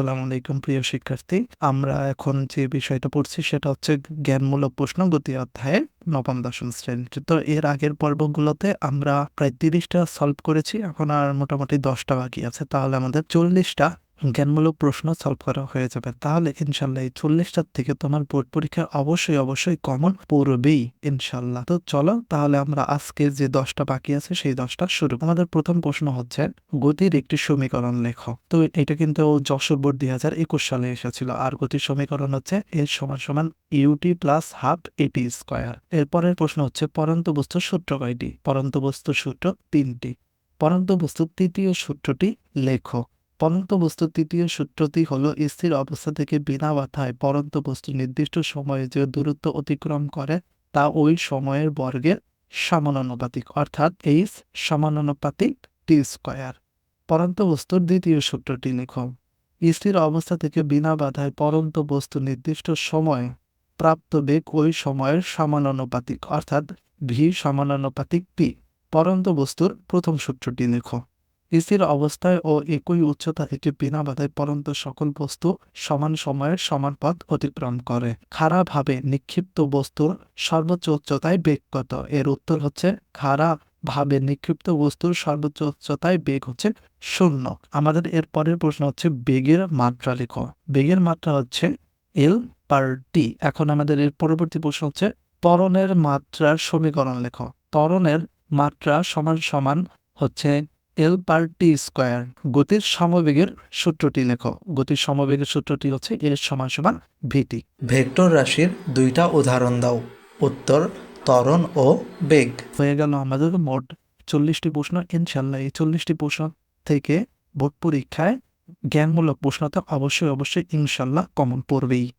আসসালামু আলাইকুম, প্রিয় শিক্ষার্থী। আমরা এখন যে বিষয়টা পড়ছি সেটা হচ্ছে জ্ঞানমূলক প্রশ্ন গতি অধ্যায়ে নবম, দশম শ্রেণি তো এর আগের পর্বগুলোতে আমরা প্রায় তিরিশটা সলভ করেছি, এখন আর মোটামুটি দশটা বাকি আছে। তাহলে আমাদের চল্লিশটা জ্ঞানমূলক প্রশ্ন সলভ করা হয়ে যাবে। তাহলে ইনশাল্লাহ এই চল্লিশটার থেকে তোমার বোর্ড পরীক্ষা অবশ্যই অবশ্যই কমন পড়বেই ইনশাল্লাহ। তো চলো তাহলে আমরা আজকে যে দশটা বাকি আছে সেই দশটা শুরু। আমাদের প্রথম প্রশ্ন হচ্ছে, গতির একটি সমীকরণ লেখো। তো এটা কিন্তু যশোর বোর্ড দুই হাজার একুশ সালে এসেছিল। আর গতির সমীকরণ হচ্ছে এর সমান সমান u t plus half a t square এরপরের প্রশ্ন হচ্ছে পরন্ত বস্তুর সূত্র কয়টি? পরন্ত বস্তুর সূত্র তিনটি। পরন্ত বস্তুর তৃতীয় সূত্রটি লেখো। পরন্ত বস্তুর তৃতীয় সূত্রটি হল স্থির অবস্থা থেকে বিনা বাধায় পরন্ত বস্তু নির্দিষ্ট সময়ে যে দূরত্ব অতিক্রম করে, তা ওই সময়ের বর্গের সমানুপাতিক, অর্থাৎ এইচ সমানুপাতিক টি স্কয়ার পরন্ত বস্তুর দ্বিতীয় সূত্রটি লিখো স্থির অবস্থা থেকে বিনা বাধায় পরন্ত বস্তু নির্দিষ্ট সময়ে প্রাপ্ত বেগ ওই সময়ের সমানুপাতিক, অর্থাৎ ভি সমানুপাতিক পি পরন্ত বস্তুর প্রথম সূত্রটি লিখো স্থির অবস্থায় ও একই উচ্চতা থেকে বিনা বাধায় পরন্ত সকল বস্তু সমান সময়ের সমান পথ অতিক্রম করে। খারাপভাবে নিক্ষিপ্ত বস্তুর সর্বোচ্চ উচ্চতায় বেগ কত এর উত্তর হচ্ছে খারাপ ভাবে নিক্ষিপ্ত বস্তুর সর্বোচ্চ উচ্চতায় বেগ হচ্ছে শূন্য। আমাদের এর পরের প্রশ্ন হচ্ছে, বেগের মাত্রা লেখো। বেগের মাত্রা হচ্ছে এল পার টি এখন আমাদের এর পরবর্তী প্রশ্ন হচ্ছে, ত্বরণের মাত্রার সমীকরণ লেখো। ত্বরণের মাত্রা সমান সমান হচ্ছে এল পার টি স্কোয়ার। গতির সমবেগের সূত্রটি লেখো। গতির সমবেগের সূত্রটি হচ্ছে এর সমান সমান ভিটি। ভেক্টর রাশির দুইটা উদাহরণ দাও। উত্তর ত্বরণ ও বেগ। হয়ে গেল আমাদের মোট চল্লিশটি প্রশ্ন। ইনশাল্লাহ এই চল্লিশটি প্রশ্ন থেকে বোর্ড পরীক্ষায় জ্ঞানমূলক প্রশ্নতে অবশ্যই অবশ্যই ইনশাল্লাহ কমন পড়বেই।